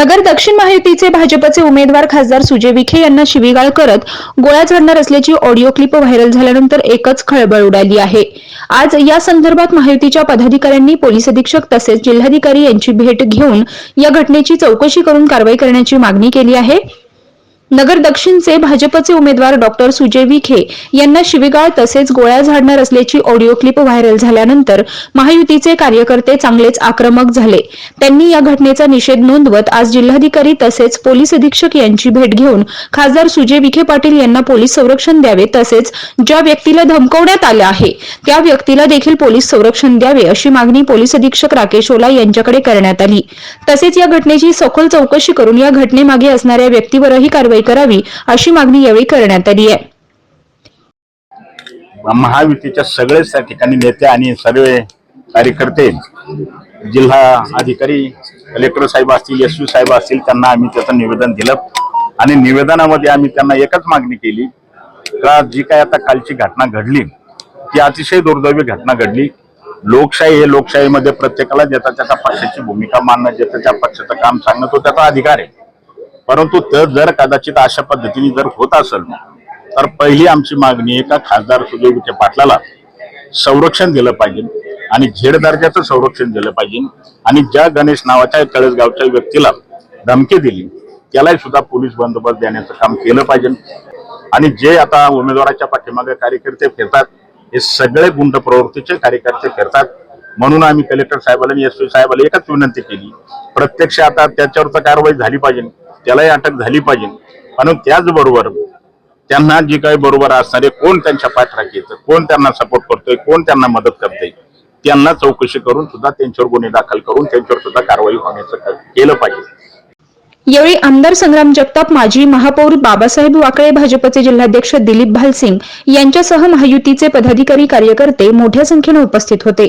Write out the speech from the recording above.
नगर दक्षिण महायुतीचे भाजपचे उमेदवार खासदार सुजय विखे यांना शिवीगाळ करत गोळ्या झाडणार असल्याची ऑडिओ क्लिप व्हायरल झाल्यानंतर एकच खळबळ उडाली आहे. आज या संदर्भात महायुतीच्या पदाधिकाऱ्यांनी पोलीस अधीक्षक तसेच जिल्हाधिकारी यांची भेट घेऊन या घटनेची चौकशी करून कारवाई करण्याची मागणी केली आहे. नगर दक्षिणचे भाजपचे उमेदवार डॉक्टर सुजय विखे यांना शिवीगाळ तसेच गोळ्या झाडणार असल्याची ऑडिओ क्लिप व्हायरल झाल्यानंतर महायुतीचे कार्यकर्ते चांगलेच आक्रमक झाले. त्यांनी या घटनेचा निषेध नोंदवत आज जिल्हाधिकारी तसेच पोलीस अधीक्षक यांची भेट घेऊन खासदार सुजय विखे पाटील यांना पोलीस संरक्षण द्यावे तसेच ज्या व्यक्तीला धमकवण्यात आलं आहे त्या व्यक्तीला देखील पोलीस संरक्षण द्यावे अशी मागणी पोलीस अधीक्षक राकेश ओला यांच्याकडे करण्यात आली. तसेच या घटनेची सखोल चौकशी करून या घटनेमागे असणाऱ्या व्यक्तीवरही कारवाई कारवाई करावी अशी मागणी यावेळी करण्यात आली आहे. महायुतीच्या सगळेच त्या ठिकाणी नेते आणि सर्व कार्यकर्ते जिल्हा अधिकारी कलेक्टर साहेब असतील एस साहेब असतील त्यांना आम्ही त्याचं निवेदन दिलं आणि निवेदनामध्ये आम्ही त्यांना एकच मागणी केली का जी काय आता कालची घटना घडली ती अतिशय दुर्दैवी घटना घडली. लोकशाही हे लोकशाहीमध्ये प्रत्येकाला ज्याचा त्याचा पक्षाची भूमिका मानणं ज्याचं त्या पक्षाचं काम सांगणं तो त्याचा अधिकार आहे. परंतु तर जर कदाचित अशा पद्धतीने जर होत असेल तर पहिली आमची मागणी आहे का खासदार सुजय विखे पाटलाला संरक्षण दिलं पाहिजे आणि झेड दर्जाचं संरक्षण दिलं पाहिजे. आणि ज्या गणेश नावाच्या कळसगावच्या व्यक्तीला धमकी दिली त्यालाही सुद्धा पोलीस बंदोबस्त देण्याचं काम केलं पाहिजे. आणि जे आता उमेदवाराच्या पाठीमागे कार्यकर्ते फिरतात हे सगळे गुंड प्रवृत्तीचे कार्यकर्ते फिरतात. म्हणून आम्ही कलेक्टर साहेबाला आणि एस पी साहेबाला एकच विनंती केली प्रत्यक्ष आता त्याच्यावर तर कारवाई झाली पाहिजे. त्यालाही अटक झाली पाहिजे. म्हणून त्याचबरोबर त्यांना जी काही बरोबर असणारे कोण त्यांच्या पाठराखी येतं कोण त्यांना सपोर्ट करतोय कोण त्यांना मदत करतोय त्यांना चौकशी करून सुद्धा त्यांच्यावर गुन्हे दाखल करून त्यांच्यावर सुद्धा कारवाई होण्याचं केलं पाहिजे. यावेळी आमदार संग्राम जगताप माजी महापौर बाबासाहेब वाकळे भाजपचे जिल्हाध्यक्ष दिलीप भालसिंग यांच्यासह महायुतीचे पदाधिकारी कार्यकर्ते मोठ्या संख्येने उपस्थित होते.